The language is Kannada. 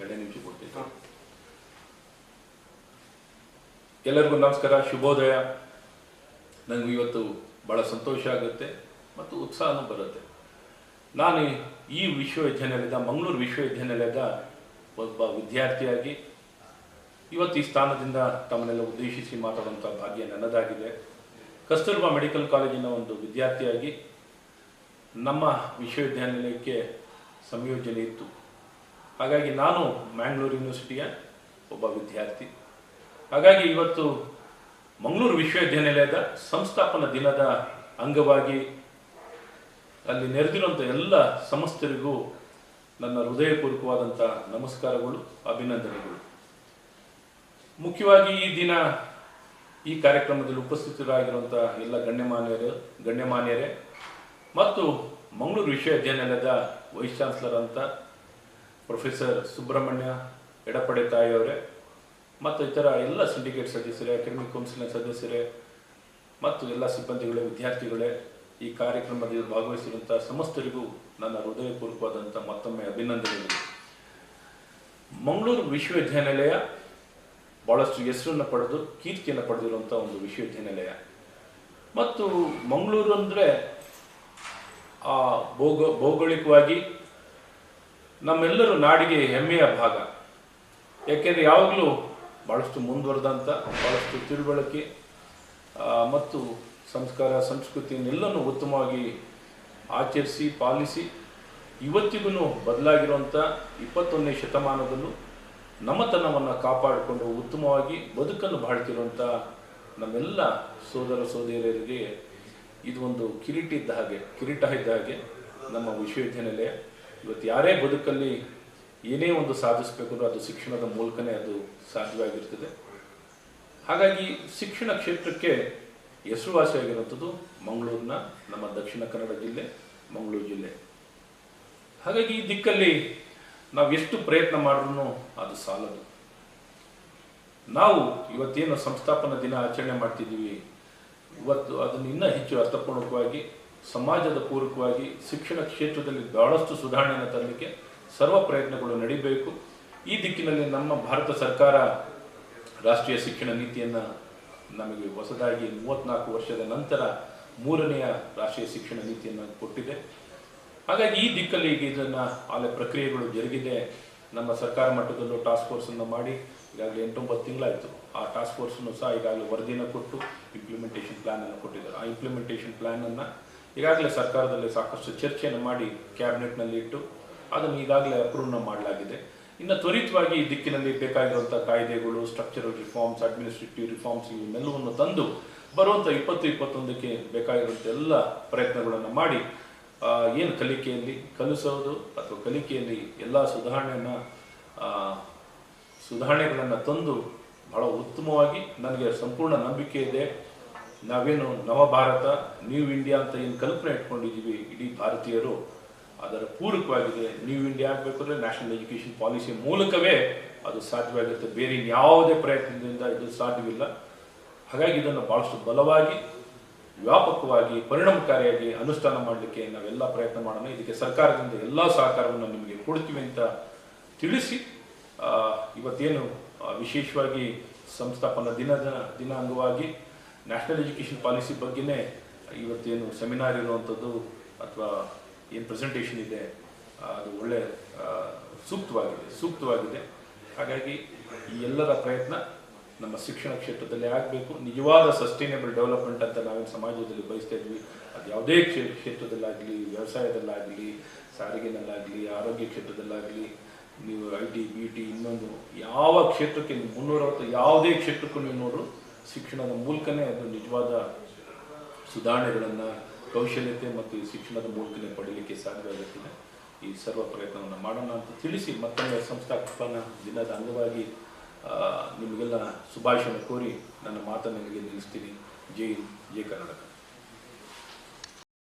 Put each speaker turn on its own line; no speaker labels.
ಎರಡೇ ನಿಮಿಷ ಕೊಡ್ತೀನಿ ಎಲ್ಲರಿಗೂ ನಮಸ್ಕಾರ, ಶುಭೋದಯ. ನನಗೂ ಇವತ್ತು ಭಾಳ ಸಂತೋಷ ಆಗುತ್ತೆ ಮತ್ತು ಉತ್ಸಾಹನೂ ಬರುತ್ತೆ. ನಾನು ಈ ವಿಶ್ವವಿದ್ಯಾನಿಲಯದ, ಮಂಗಳೂರು ವಿಶ್ವವಿದ್ಯಾನಿಲಯದ ಒಬ್ಬ ವಿದ್ಯಾರ್ಥಿಯಾಗಿ ಇವತ್ತು ಈ ಸ್ಥಾನದಿಂದ ತಮ್ಮನ್ನೆಲ್ಲ ಉದ್ದೇಶಿಸಿ ಮಾತಾಡುವಂಥ ಭಾಗ್ಯ ನನ್ನದಾಗಿದೆ. ಕಸ್ತೂರ್ಬಾ ಮೆಡಿಕಲ್ ಕಾಲೇಜಿನ ಒಂದು ವಿದ್ಯಾರ್ಥಿಯಾಗಿ ನಮ್ಮ ವಿಶ್ವವಿದ್ಯಾನಿಲಯಕ್ಕೆ ಸಂಯೋಜನೆ ಇತ್ತು. ಹಾಗಾಗಿ ನಾನು ಮ್ಯಾಂಗ್ಳೂರು ಯೂನಿವರ್ಸಿಟಿಯ ಒಬ್ಬ ವಿದ್ಯಾರ್ಥಿ. ಹಾಗಾಗಿ ಇವತ್ತು ಮಂಗಳೂರು ವಿಶ್ವವಿದ್ಯಾನಿಲಯದ ಸಂಸ್ಥಾಪನ ದಿನದ ಅಂಗವಾಗಿ ಅಲ್ಲಿ ನೆರೆದಿರುವಂಥ ಎಲ್ಲ ಸಮಸ್ತರಿಗೂ ನನ್ನ ಹೃದಯಪೂರ್ವಕವಾದಂಥ ನಮಸ್ಕಾರಗಳು, ಅಭಿನಂದನೆಗಳು. ಮುಖ್ಯವಾಗಿ ಈ ದಿನ ಈ ಕಾರ್ಯಕ್ರಮದಲ್ಲಿ ಉಪಸ್ಥಿತರಾಗಿರುವಂಥ ಎಲ್ಲ ಗಣ್ಯಮಾನ್ಯರು, ಗಣ್ಯಮಾನ್ಯರೇ ಮತ್ತು ಮಂಗಳೂರು ವಿಶ್ವವಿದ್ಯಾನಿಲಯದ ವೈಸ್ ಚಾನ್ಸಲರ್ ಅಂತ ಪ್ರೊಫೆಸರ್ ಸುಬ್ರಹ್ಮಣ್ಯ ಎಡಪಡೆ ತಾಯಿಯವರೇ, ಮತ್ತು ಇತರ ಎಲ್ಲ ಸಿಂಡಿಕೇಟ್ ಸದಸ್ಯರೇ, ಅಕಾಡೆಮಿಕ್ ಕೌನ್ಸಿಲ್ನ ಸದಸ್ಯರೇ, ಮತ್ತು ಎಲ್ಲ ಸಿಬ್ಬಂದಿಗಳೇ, ವಿದ್ಯಾರ್ಥಿಗಳೇ, ಈ ಕಾರ್ಯಕ್ರಮದಲ್ಲಿ ಭಾಗವಹಿಸಿರುವಂಥ ಸಮಸ್ತರಿಗೂ ನನ್ನ ಹೃದಯಪೂರ್ವಕವಾದಂಥ ಮತ್ತೊಮ್ಮೆ ಅಭಿನಂದನೆಗಳು. ಮಂಗಳೂರು ವಿಶ್ವವಿದ್ಯಾನಿಲಯ ಬಹಳಷ್ಟು ಹೆಸರನ್ನು ಪಡೆದು ಕೀರ್ತಿಯನ್ನು ಪಡೆದಿರುವಂಥ ಒಂದು ವಿಶ್ವವಿದ್ಯಾನಿಲಯ. ಮತ್ತು ಮಂಗಳೂರು ಅಂದರೆ ಆ ಭೌಗ, ಭೌಗೋಳಿಕವಾಗಿ ನಮ್ಮೆಲ್ಲರೂ ನಾಡಿಗೆ ಹೆಮ್ಮೆಯ ಭಾಗ. ಯಾಕೆಂದರೆ ಯಾವಾಗಲೂ ಭಾಳಷ್ಟು ಮುಂದುವರೆದಂಥ ಭಾಳಷ್ಟು ತಿಳುವಳಿಕೆ ಮತ್ತು ಸಂಸ್ಕಾರ ಸಂಸ್ಕೃತಿಯನ್ನೆಲ್ಲನೂ ಉತ್ತಮವಾಗಿ ಆಚರಿಸಿ, ಪಾಲಿಸಿ ಇವತ್ತಿಗೂ ಬದಲಾಗಿರುವಂಥ ಇಪ್ಪತ್ತೊಂದನೇ ಶತಮಾನದಲ್ಲೂ ನಮ್ಮತನವನ್ನು ಕಾಪಾಡಿಕೊಂಡು ಉತ್ತಮವಾಗಿ ಬದುಕನ್ನು ಬಾಳ್ತಿರುವಂಥ ನಮ್ಮೆಲ್ಲ ಸೋದರ ಸೋದರಿಯರಿಗೆ ಇದು ಒಂದು ಕಿರೀಟ ಇದ್ದ ಹಾಗೆ, ಕಿರೀಟ ಇದ್ದ ಹಾಗೆ ನಮ್ಮ ವಿಶ್ವವಿದ್ಯಾನಿಲಯ. ಇವತ್ತು ಯಾರೇ ಬದುಕಲ್ಲಿ ಏನೇ ಒಂದು ಸಾಧಿಸಬೇಕು ಅದು ಶಿಕ್ಷಣದ ಮೂಲಕನೇ ಅದು ಸಾಧ್ಯವಾಗಿರ್ತದೆ. ಹಾಗಾಗಿ ಶಿಕ್ಷಣ ಕ್ಷೇತ್ರಕ್ಕೆ ಹೆಸರುವಾಸಿಯಾಗಿರುವಂಥದ್ದು ಮಂಗಳೂರಿನ ನಮ್ಮ ದಕ್ಷಿಣ ಕನ್ನಡ ಜಿಲ್ಲೆ, ಮಂಗಳೂರು ಜಿಲ್ಲೆ. ಹಾಗಾಗಿ ಈ ದಿಕ್ಕಲ್ಲಿ ನಾವು ಎಷ್ಟು ಪ್ರಯತ್ನ ಮಾಡಿದ್ರು ಅದು ಸಾಲದು. ನಾವು ಇವತ್ತೇನು ಸಂಸ್ಥಾಪನಾ ದಿನ ಆಚರಣೆ ಮಾಡ್ತಿದ್ದೀವಿ, ಇವತ್ತು ಅದನ್ನು ಇನ್ನೂ ಹೆಚ್ಚು ಅರ್ಥಪೂರ್ಣಕವಾಗಿ ಸಮಾಜದ ಪೂರಕವಾಗಿ ಶಿಕ್ಷಣ ಕ್ಷೇತ್ರದಲ್ಲಿ ಬಹಳಷ್ಟು ಸುಧಾರಣೆಯನ್ನು ತರಲಿಕ್ಕೆ ಸರ್ವ ಪ್ರಯತ್ನಗಳು ನಡೀಬೇಕು. ಈ ದಿಕ್ಕಿನಲ್ಲಿ ನಮ್ಮ ಭಾರತ ಸರ್ಕಾರ ರಾಷ್ಟ್ರೀಯ ಶಿಕ್ಷಣ ನೀತಿಯನ್ನು ನಮಗೆ ಹೊಸದಾಗಿ ಮೂವತ್ನಾಲ್ಕು ವರ್ಷದ ನಂತರ ಮೂರನೆಯ ರಾಷ್ಟ್ರೀಯ ಶಿಕ್ಷಣ ನೀತಿಯನ್ನು ಕೊಟ್ಟಿದೆ. ಹಾಗಾಗಿ ಈ ದಿಕ್ಕಲ್ಲಿ ಈಗ ಇದನ್ನು ಆಲೆ ಪ್ರಕ್ರಿಯೆಗಳು ಜರುಗಿದೆ. ನಮ್ಮ ಸರ್ಕಾರ ಮಟ್ಟದಲ್ಲೂ ಟಾಸ್ಕ್ ಫೋರ್ಸನ್ನು ಮಾಡಿ, ಈಗಾಗಲೇ ಎಂಟೊಂಬತ್ತು ತಿಂಗಳಾಯಿತು. ಆ ಟಾಸ್ಕ್ ಫೋರ್ಸನ್ನು ಸಹ ಈಗಾಗಲೇ ವರದಿಯನ್ನು ಕೊಟ್ಟು ಇಂಪ್ಲಿಮೆಂಟೇಷನ್ ಪ್ಲ್ಯಾನನ್ನು ಕೊಟ್ಟಿದ್ದಾರೆ. ಆ ಇಂಪ್ಲಿಮೆಂಟೇಷನ್ ಪ್ಲಾನನ್ನು ಈಗಾಗಲೇ ಸರ್ಕಾರದಲ್ಲಿ ಸಾಕಷ್ಟು ಚರ್ಚೆಯನ್ನು ಮಾಡಿ ಕ್ಯಾಬಿನೆಟ್ನಲ್ಲಿ ಇಟ್ಟು ಅದನ್ನು ಈಗಾಗಲೇ ಅಪ್ರೂವ್ನ ಮಾಡಲಾಗಿದೆ. ಇನ್ನು ತ್ವರಿತವಾಗಿ ಈ ದಿಕ್ಕಿನಲ್ಲಿ ಬೇಕಾಗಿರುವಂಥ ಕಾಯ್ದೆಗಳು ಸ್ಟ್ರಕ್ಚರಲ್ ರಿಫಾರ್ಮ್ಸ್ ಅಡ್ಮಿನಿಸ್ಟ್ರೇಟಿವ್ ರಿಫಾರ್ಮ್ಸ್ ಇವನ್ನೆಲ್ಲವನ್ನು ತಂದು ಬರುವಂಥ ಇಪ್ಪತ್ತು ಇಪ್ಪತ್ತೊಂದಕ್ಕೆ ಬೇಕಾಗಿರುವಂಥ ಎಲ್ಲ ಪ್ರಯತ್ನಗಳನ್ನು ಮಾಡಿ ಏನು ಕಲಿಕೆಯಲ್ಲಿ ಕಲಿಸೋದು ಅಥವಾ ಕಲಿಕೆಯಲ್ಲಿ ಎಲ್ಲ ಸುಧಾರಣೆಯನ್ನು ಸುಧಾರಣೆಗಳನ್ನು ತಂದು ಬಹಳ ಉತ್ತಮವಾಗಿ, ನನಗೆ ಸಂಪೂರ್ಣ ನಂಬಿಕೆ ಇದೆ. ನಾವೇನು ನವ ಭಾರತ ನ್ಯೂ ಇಂಡಿಯಾ ಅಂತ ಏನು ಕಲ್ಪನೆ ಇಟ್ಕೊಂಡಿದ್ದೀವಿ ಇಡೀ ಭಾರತೀಯರು, ಅದರ ಪೂರಕವಾಗಿದೆ. ನ್ಯೂ ಇಂಡಿಯಾ ಆಗಬೇಕಾದ್ರೆ ನ್ಯಾಷನಲ್ ಎಜುಕೇಷನ್ ಪಾಲಿಸಿ ಮೂಲಕವೇ ಅದು ಸಾಧ್ಯವಾಗಿರುತ್ತೆ. ಬೇರೆ ಯಾವುದೇ ಪ್ರಯತ್ನದಿಂದ ಇದು ಸಾಧ್ಯವಿಲ್ಲ. ಹಾಗಾಗಿ ಇದನ್ನು ಭಾಳಷ್ಟು ಬಲವಾಗಿ, ವ್ಯಾಪಕವಾಗಿ, ಪರಿಣಾಮಕಾರಿಯಾಗಿ ಅನುಷ್ಠಾನ ಮಾಡಲಿಕ್ಕೆ ನಾವೆಲ್ಲ ಪ್ರಯತ್ನ ಮಾಡೋಣ. ಇದಕ್ಕೆ ಸರ್ಕಾರದಿಂದ ಎಲ್ಲ ಸಹಕಾರವನ್ನು ನಿಮಗೆ ಕೊಡ್ತೀವಿ ಅಂತ ತಿಳಿಸಿ ಇವತ್ತೇನು ವಿಶೇಷವಾಗಿ ಸಂಸ್ಥಾಪನಾ ದಿನದ ದಿನ ಅಂಗವಾಗಿ ನ್ಯಾಷನಲ್ ಎಜುಕೇಷನ್ ಪಾಲಿಸಿ ಬಗ್ಗೆನೇ ಇವತ್ತೇನು ಸೆಮಿನಾರ್ ಇರುವಂಥದ್ದು ಅಥವಾ ಏನು ಪ್ರೆಸೆಂಟೇಷನ್ ಇದೆ ಅದು ಒಳ್ಳೆ ಸೂಕ್ತವಾಗಿದೆ ಸೂಕ್ತವಾಗಿದೆ. ಹಾಗಾಗಿ ಈ ಎಲ್ಲರ ಪ್ರಯತ್ನ ನಮ್ಮ ಶಿಕ್ಷಣ ಕ್ಷೇತ್ರದಲ್ಲಿ ಆಗಬೇಕು. ನಿಜವಾದ ಸಸ್ಟೈನೇಬಲ್ ಡೆವಲಪ್ಮೆಂಟ್ ಅಂತ ನಾವೇನು ಸಮಾಜದಲ್ಲಿ ಬಯಸ್ತಾ ಇದ್ವಿ. ಅದು ಯಾವುದೇ ಕ್ಷೇ- ಕ್ಷೇತ್ರದಲ್ಲಾಗಲಿ, ವ್ಯವಸಾಯದಲ್ಲಾಗಲಿ, ಸಾರಿಗೆನಲ್ಲಾಗಲಿ, ಆರೋಗ್ಯ ಕ್ಷೇತ್ರದಲ್ಲಾಗಲಿ, ನೀವು ಐ ಟಿ, ಬಿ ಟಿ ಇನ್ನೊಂದು ಯಾವ ಕ್ಷೇತ್ರಕ್ಕೆ, ಮುನ್ನೂರವತ್ತು ಯಾವುದೇ ಕ್ಷೇತ್ರಕ್ಕೂ ನೀವು ನೋಡ್ರು ಶಿಕ್ಷಣದ ಮೂಲಕನೇ ಅದು ನಿಜವಾದ ಸುಧಾರಣೆಗಳನ್ನು, ಕೌಶಲ್ಯತೆ ಮತ್ತು ಈ ಶಿಕ್ಷಣದ ಮೂಲಕನೇ ಪಡೀಲಿಕ್ಕೆ ಆಗುತ್ತಿದೆ. ಈ ಸರ್ವ ಪ್ರಯತ್ನವನ್ನು ಮಾಡೋಣ ಅಂತ ತಿಳಿಸಿ ಮತ್ತೊಮ್ಮೆ ಸಂಸ್ಥಾಪನ ದಿನದ ಅಂಗವಾಗಿ ನಿಮಗೆಲ್ಲ ಶುಭಾಶಯ ಕೋರಿ ನನ್ನ ಮಾತನ್ನು ನಿಮಗೆ ನಿಲ್ಲಿಸ್ತೀನಿ. ಜೈ ಜೈ ಕರ್ನಾಟಕ.